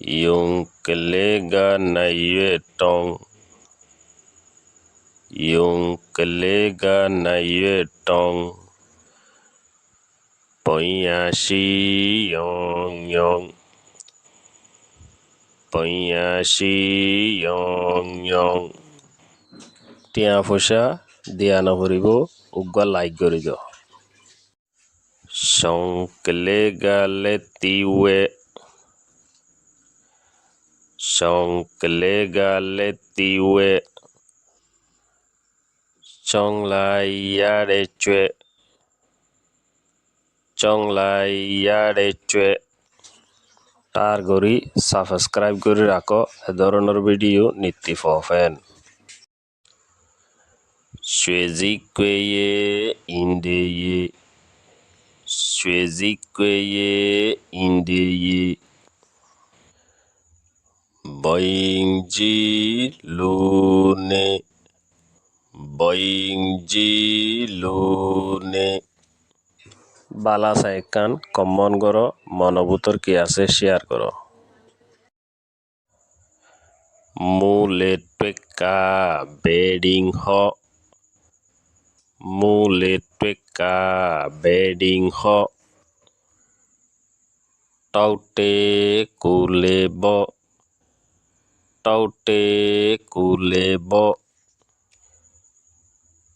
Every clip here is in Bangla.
Yung kelega na yue tong. Yung kelega na yue tong. Põe shi yong yong. Põe shi yong yong. টিয়া পইচা দিয়া নভৰিব উগা লাইক কৰি দিয় সংকলেগালে তিৱে চংলাই ইয়াৰে চুৱে তাৰ কৰি ছাবস্ক্ৰাইব কৰি ৰাখ এ ধৰণৰ ভিডিঅ' নিতি ফেন Swezikwe indeye. Swezikwe indeye. Boingji lune বালা সাইকান কমন করো মনোভূতর কি আছে শেয়ার করো মুলেট পেকা বেডিং হ mulet peka bedding ho taute kulebo taute kule bo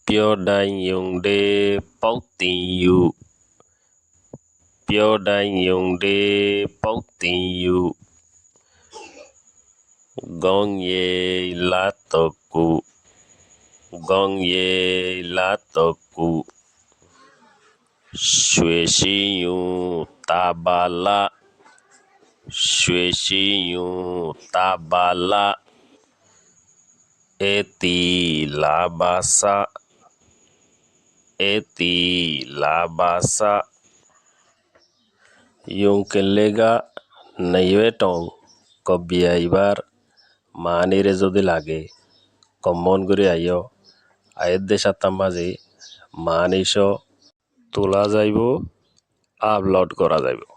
pio dai yung de bọc tin yu pio dai yung de bọc tin yu gong ye la to ku gong ye la to ku sue si yu la. Sa eti la ba sa yung kelega নাইবে টং কবিয়া এবার মানিরে যদি লাগে কমন করে আইও আয়ের দেশার মাঝে মানিস তোলা যাইব আপলোড করা যাইব